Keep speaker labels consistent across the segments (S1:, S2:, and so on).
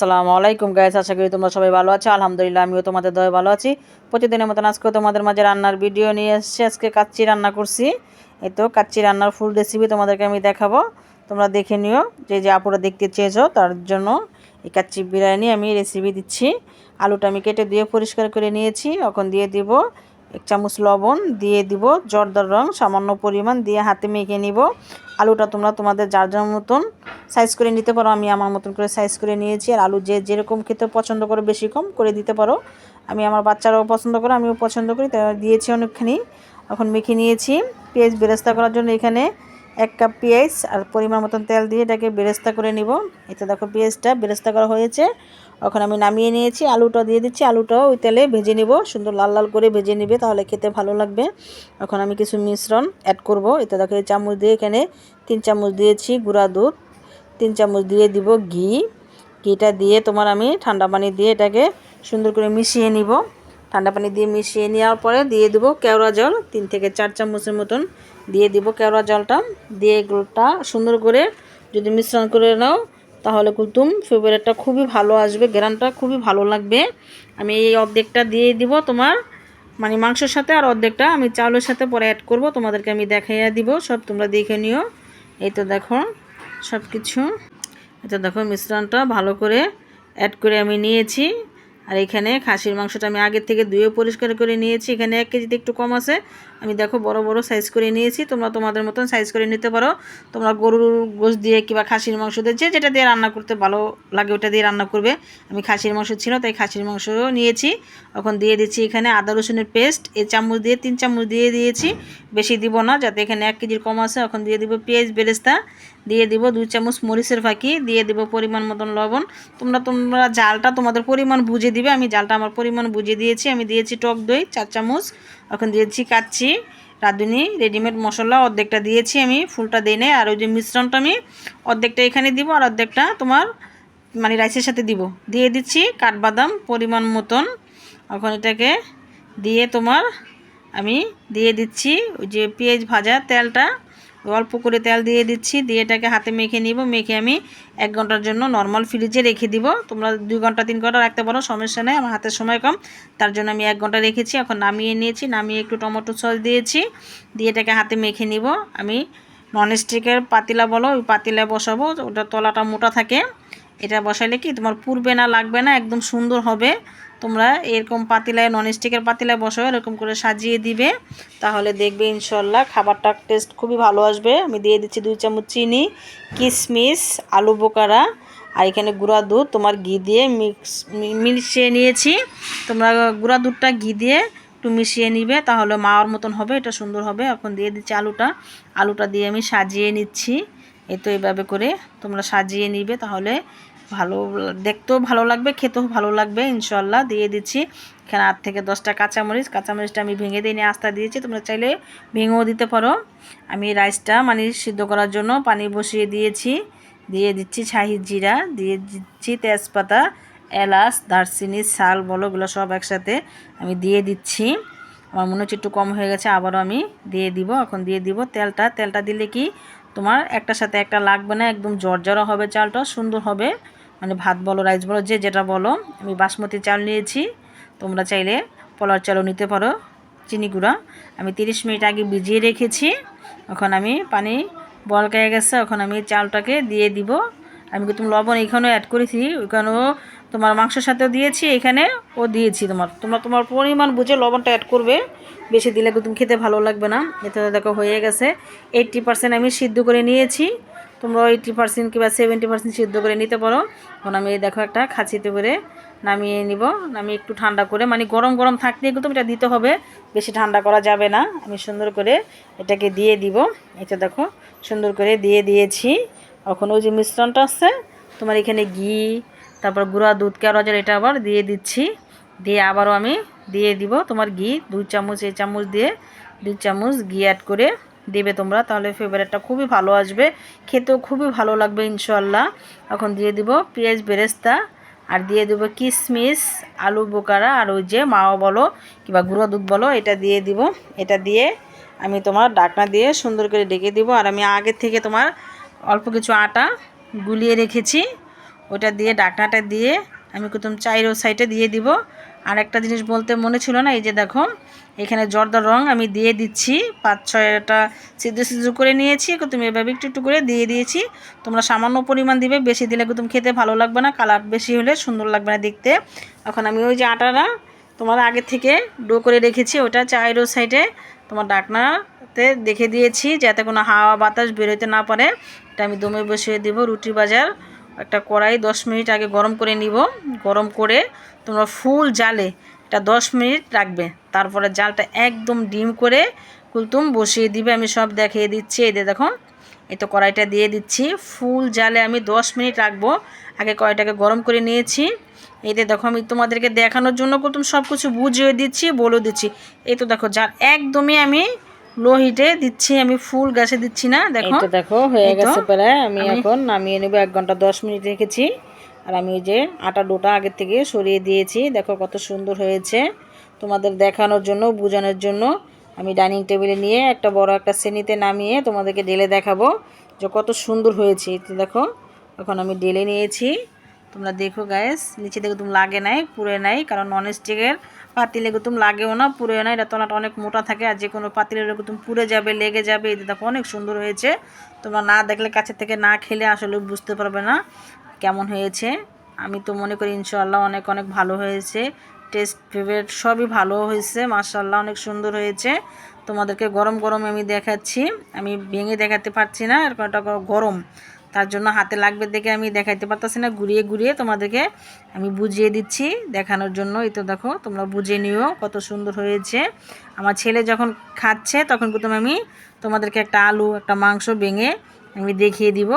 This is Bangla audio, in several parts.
S1: আসসালামু আলাইকুম গাইস আশা করি তোমরা সবাই ভালো আছো। আলহামদুলিল্লাহ, আমিও তোমাদের দয়ে ভালো আছি। প্রতিদিনের মতন আজকে তোমাদের মাঝে রান্নার ভিডিও নিয়ে এসেছি। আজকে কাচ্চি রান্না করছি। এই তো কাচ্চি রান্নার ফুল রেসিপি তোমাদেরকে আমি দেখাবো। তোমরা দেখে নিও, যে যে আপুরা দেখতে চেয়েছো, তার জন্য এই কাচ্চি বিরিয়ানি আমি রেসিপি দিচ্ছি। আলুটা আমি কেটে দিয়ে পরিষ্কার করে নিয়েছি, এখন দিয়ে দিব এক চামচ লবণ দিয়ে দিব, জর্দার রং, সামান্য পরিমাণ দিয়ে হাতে মেখে নিব। আলুটা তোমরা তোমাদের যার যার মতন সাইজ করে নিতে পারো, আমি আমার মতন করে সাইজ করে নিয়েছি। আর আলু যে যেরকম খেতে পছন্দ করে বেশি কম করে দিতে পারো। আমি আমার বাচ্চারাও পছন্দ করে, আমিও পছন্দ করি, তাই দিয়েছি অনেকখানি। এখন মেখে নিয়েছি। পেঁয়াজ বেরেস্তা করার জন্য এখানে এক কাপ পেঁয়াজ আর পরিমাণ মতন তেল দিয়ে এটাকে বেরেস্তা করে নিব। এতে দেখো পেঁয়াজটা বেরেস্তা করা হয়েছে। এখন আমি নামিয়ে নিয়েছি আলুটা দিয়ে দিচ্ছি, আলুটাও ওই তেলে ভেজে নেব। সুন্দর লাল লাল করে ভেজে নেবে, তাহলে খেতে ভালো লাগবে। এখন আমি কিছু মিশ্রণ অ্যাড করব। এতে দেখো, এই চামচ দিয়ে এখানে তিন চামচ দিয়েছি গুঁড়া দুধ, তিন চামচ দিয়ে দিব ঘি। ঘিটা দিয়ে তোমার আমি ঠান্ডা পানি দিয়ে এটাকে সুন্দর করে মিশিয়ে নিব। ঠান্ডা পানি দিয়ে মিশিয়ে নেওয়ার পরে দিয়ে দিব কেওড়া জল, তিন থেকে চার চামচের মতন দিয়ে দিব কেওড়া জলটা। দিয়ে এগুলোটা সুন্দর করে যদি মিশ্রণ করে নাও তাহলে কুলতুম, ফেভারিটটা খুবই ভালো আসবে, গ্রানটা খুবই ভালো লাগবে। আমি এই অর্ধেকটা দিয়ে দিব তোমার মানে মাংসের সাথে আর অর্ধেকটা আমি চাউলের সাথে পরে অ্যাড করব, তোমাদেরকে আমি দেখাইয়া দিব, সব তোমরা দেখে নিও। এই তো দেখো, সব কিছু। এটা দেখো, মিশ্রণটা ভালো করে অ্যাড করে আমি নিয়েছি। আর এখানে খাসির মাংসটা আমি আগের থেকে ধুয়ে পরিষ্কার করে নিয়েছি, এখানে এক কেজিতে একটু কম আছে। আমি দেখো বড় বড় সাইজ করে নিয়েছি, তোমরা তোমাদের মতন সাইজ করে নিতে পারো। তোমরা গরুর গোশ দিয়ে কিংবা খাসির মাংস দিয়ে যেটা দিয়ে রান্না করতে ভালো লাগে ওটা দিয়ে রান্না করবে। আমি খাসির মাংস ছিল, তাই খাসির মাংস নিয়েছি। এখন দিয়ে দিচ্ছি এখানে আদা রসুনের পেস্ট এই চামচ দিয়ে, তিন চামচ দিয়ে দিয়েছি। বেশি দিব না, যাতে এখানে এক কেজির কম আছে। এখন দিয়ে দিব পেঁয়াজ, বেরেস্তা, দিয়ে দিব দুই চামচ মরিচের ফাঁকি, দিয়ে দিব পরিমাণ মতন লবণ। তোমরা তোমরা জালটা তোমাদের পরিমাণ বুঝে দিবে, আমি জালটা আমার পরিমাণ বুঝে দিয়েছি। আমি দিয়েছি টক দই, চার চামচ। এখন দিয়েছি কাচ্ছি রাঁধুনি, রেডিমেড মশলা, অর্ধেকটা দিয়েছি আমি, ফুলটা দিই নাই আর ওই যে মিশ্রণটা আমি অর্ধেকটা এখানে দিব আর অর্ধেকটা তোমার মানে রাইসের সাথে দিব। দিয়ে দিচ্ছি কাঠবাদাম পরিমাণ মতন, এখন এটাকে দিয়ে তোমার আমি দিয়ে দিচ্ছি ওই যে পেঁয়াজ ভাজা তেলটা অল্প করে তেল দিয়ে দিচ্ছি। দিয়ে এটাকে হাতে মেখে নিব। মেখে আমি এক ঘণ্টার জন্য নর্মাল ফ্রিজে রেখে দিব। তোমরা দুই ঘণ্টা, তিন ঘণ্টা রাখতে পারো, সমস্যা নেই। আমার হাতের সময় কম। তার জন্য আমি এক ঘণ্টা রেখেছি। এখন নামিয়ে নিয়েছি। নামিয়ে একটু টমেটো সস দিয়েছি। দিয়ে এটাকে হাতে মেখে নিব। আমি ননস্টিকের পাতিলা বলো, ওই পাতিলায় বসাবো। ওটা তলাটা মোটা থাকে। এটা বসাইলে কি তোমার পুরবে না, লাগবে না, একদম সুন্দর হবে। তোমরা এরকম পাতিলায় ননস্টিকের পাতিলায় বসো, এরকম করে সাজিয়ে দিবে। তাহলে দেখবে ইনশাল্লাহ খাবারটার টেস্ট খুবই ভালো আসবে। আমি দিয়ে দিচ্ছি দুই চামচ চিনি কিশমিশ আলু বোকারা, আর এখানে গুঁড়া দুধ। তোমার ঘি দিয়ে মিক্স মিশিয়ে নিয়েছি। তোমরা গুঁড়া দুধটা ঘি দিয়ে একটু মিশিয়ে নিবে, তাহলে মাওয়ার মতন হবে, এটা সুন্দর হবে। এখন দিয়ে দিচ্ছি আলুটা। আলুটা দিয়ে আমি সাজিয়ে নিচ্ছি। এই তো এইভাবে করে তোমরা সাজিয়ে নিবে, তাহলে ভালো দেখতেও ভালো লাগবে, খেতেও ভালো লাগবে ইনশাল্লাহ দিয়ে দিচ্ছি এখানে আট থেকে দশটা কাঁচামরিচ। কাঁচামরিচটা আমি ভেঙে দিয়ে নিয়ে আস্তা দিয়েছি। তোমরা চাইলে ভেঙেও দিতে পারো। আমি রাইসটা মানে সিদ্ধ করার জন্য পানি বসিয়ে দিয়েছি। দিয়ে দিচ্ছি শাহি জিরা, দিয়ে দিচ্ছি তেজপাতা, এলাচ, দারচিনি শাল বলো, এগুলো সব একসাথে আমি দিয়ে দিচ্ছি। আমার মনে হচ্ছে একটু কম হয়ে গেছে, আবারও আমি দিয়ে দিব। এখন দিয়ে দিব তেলটা। তেলটা দিলে কি তোমার একটার সাথে একটা লাগবে না, একদম জর্জরা হবে চালটা, সুন্দর হবে। মানে ভাত বলো রাইস বলো, যে যেটা বলো, আমি বাসমতি চাল নিয়েছি। তোমরা চাইলে পলার চালও নিতে পারো, চিনি গুঁড়া। আমি তিরিশ মিনিট আগে ভিজিয়ে রেখেছি। এখন আমি পানি বল খেয়ে গেছে, এখন আমি চালটাকে দিয়ে দিব। আমি কিন্তু লবণ এখানেও অ্যাড করেছি, ওইখানেও তোমার মাংসের সাথেও দিয়েছি এখানে ও দিয়েছি তোমার। তোমরা তোমার পরিমাণ বুঝে লবণটা অ্যাড করবে। বেশি দিলে তুমি খেতে ভালো লাগবে না। এতে দেখো হয়ে গেছে। এইট্টি পার্সেন্ট আমি সিদ্ধ করে নিয়েছি। তোমরা এইটটি পার্সেন্ট কিংবা সেভেন্টি পার্সেন্ট সিদ্ধ করে নিতে পারো। এখন আমি দেখো একটা খাঁচিতে করে নামিয়ে নিব। নামিয়ে একটু ঠান্ডা করে মানে গরম গরম থাকতে কিন্তু এটা দিতে হবে। বেশি ঠান্ডা করা যাবে না। আমি সুন্দর করে এটাকে দিয়ে দিব। এটা দেখো, সুন্দর করে দিয়ে দিয়েছি। এখন ওই যে মিশ্রণটা আছে, তোমার এখানে ঘি, তারপর গুঁড়া দুধ কেরোজের এটা আবার দিয়ে দিচ্ছি। দিয়ে আবারও আমি দিয়ে দিব তোমার ঘি, দুই চামচ, এই চামচ দিয়ে দুই চামচ ঘি অ্যাড করে। দেবে তোমরা, তাহলে ফেভারিটটা খুবই ভালো আসবে। খেতেও খুবই ভালো লাগবে ইনশাল্লাহ এখন দিয়ে দিব পেঁয়াজ বেরেস্তা, আর দিয়ে দেবো কিশমিশ আলু বোকারা, আর ওই যে মাও বলো কিংবা গুঁড়ো দুধ বলো, এটা দিয়ে দিব। এটা দিয়ে আমি তোমার ডাকনা দিয়ে সুন্দর করে ডেকে দিব, আর আমি আগের থেকে তোমার অল্প কিছু আটা গুলিয়ে রেখেছি। ওটা দিয়ে ডাকনাটা দিয়ে আমি কুতুম চাইরো সাইডে দিয়ে দিব। আর একটা জিনিস বলতে মনে ছিল না, এই যে দেখো এখানে জর্দার রং আমি দিয়ে দিচ্ছি, পাঁচ ছয়টা সিদ্ধ সিদ্ধ করে নিয়েছি তুমি এভাবে একটু একটু করে দিয়ে দিয়েছি। তোমরা সামান্য পরিমাণ দিবে, বেশি দিলে তুমি খেতে ভালো লাগবে না, কালার বেশি হলে সুন্দর লাগবে না দেখতে। এখন আমি ওই যে আটাটা তোমার আগে থেকে ডো করে রেখেছি, ওটা চাইরো সাইডে তোমার ডাকনাতে দেখে দিয়েছি, যাতে কোনো হাওয়া বাতাস বেরোতে না পারে। এটা আমি দমে বসিয়ে দেবো রুটি বাজার। একটা কড়াই দশ মিনিট আগে গরম করে নিব। গরম করে তোমরা ফুল জালে এটা দশ মিনিট রাখবে। তারপরে জালটা একদম ডিম করে কুলতুম বসিয়ে দিবে। আমি সব দেখিয়ে দিচ্ছি। এই যে দেখো, এই তো কড়াইটা দিয়ে দিচ্ছি। ফুল জালে আমি দশ মিনিট রাখব। আগে কড়াইটাকে গরম করে নিয়েছি। এতে দেখো, আমি তোমাদেরকে দেখানোর জন্য কুলতুম সব কিছু বুঝিয়ে দিচ্ছি, বলে দিচ্ছি। এই তো দেখো, জাল একদমই আমি লো হিটে দিচ্ছি আমি ফুল গ্যাসে দিচ্ছি না দেখো। দেখো হয়ে গেছে প্রায়। আমি এখন নামিয়ে নেব এক ঘণ্টা দশ মিনিট রেখেছি। আর আমি ওই যে আটা ডোটা আগের থেকে সরিয়ে দিয়েছি। দেখো কত সুন্দর হয়েছে। তোমাদের দেখানোর জন্য বোঝানোর জন্য। আমি ডাইনিং টেবিলে নিয়ে একটা বড় একটা শ্রেণীতে নামিয়ে তোমাদেরকে ডেলে দেখাবো যে কত সুন্দর হয়েছে। দেখো এখন আমি ডেলে নিয়েছি। তোমরা দেখো গ্যাস নিচে দেখো তুমি লাগে নাই, পুড়ে নাই, কারণ নন স্টিকের পাতিলে তুমি লাগেও না পুড়ে না, এটা তলাটা অনেক মোটা থাকে আর যে কোনো পাতিলের তুমি পুড়ে যাবে, লেগে যাবে এটা দেখো অনেক সুন্দর হয়েছে। তোমরা না দেখলে কাছে থেকে না খেলে আসলে বুঝতে পারবে না কেমন হয়েছে। আমি তো মনে করি ইনশাল্লাহ অনেক অনেক ভালো হয়েছে। টেস্ট ফেভারেট সবই ভালো হয়েছে মার্শাল্লাহ অনেক সুন্দর হয়েছে। তোমাদেরকে গরম গরম আমি দেখাচ্ছি। আমি ভেঙে দেখাতে পারছি না, এরকম একটা গরম। তার জন্য হাতে লাগবে দেখে আমি দেখাইতে পারতেছি না, ঘুরিয়ে ঘুরিয়ে তোমাদেরকে আমি বুঝিয়ে দিচ্ছি দেখানোর জন্য। এই তো দেখো, তোমরা বুঝে নিও কত সুন্দর হয়েছে। আমার ছেলে যখন খাচ্ছে তখন প্রথমে আমি তোমাদেরকে একটা আলু, একটা মাংস ভেঙে আমি দেখিয়ে দিব।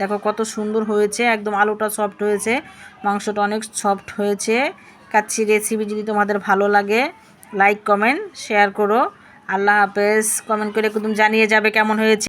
S1: দেখো কত সুন্দর হয়েছে, একদম আলুটা সফট হয়েছে, মাংসটা অনেক সফট হয়েছে। কাচ্ছি রেসিপি যদি তোমাদের ভালো লাগে লাইক কমেন্ট শেয়ার করো। আল্লাহ হাফেজ কমেন্ট করে একদম জানিয়ে যাবে কেমন হয়েছে।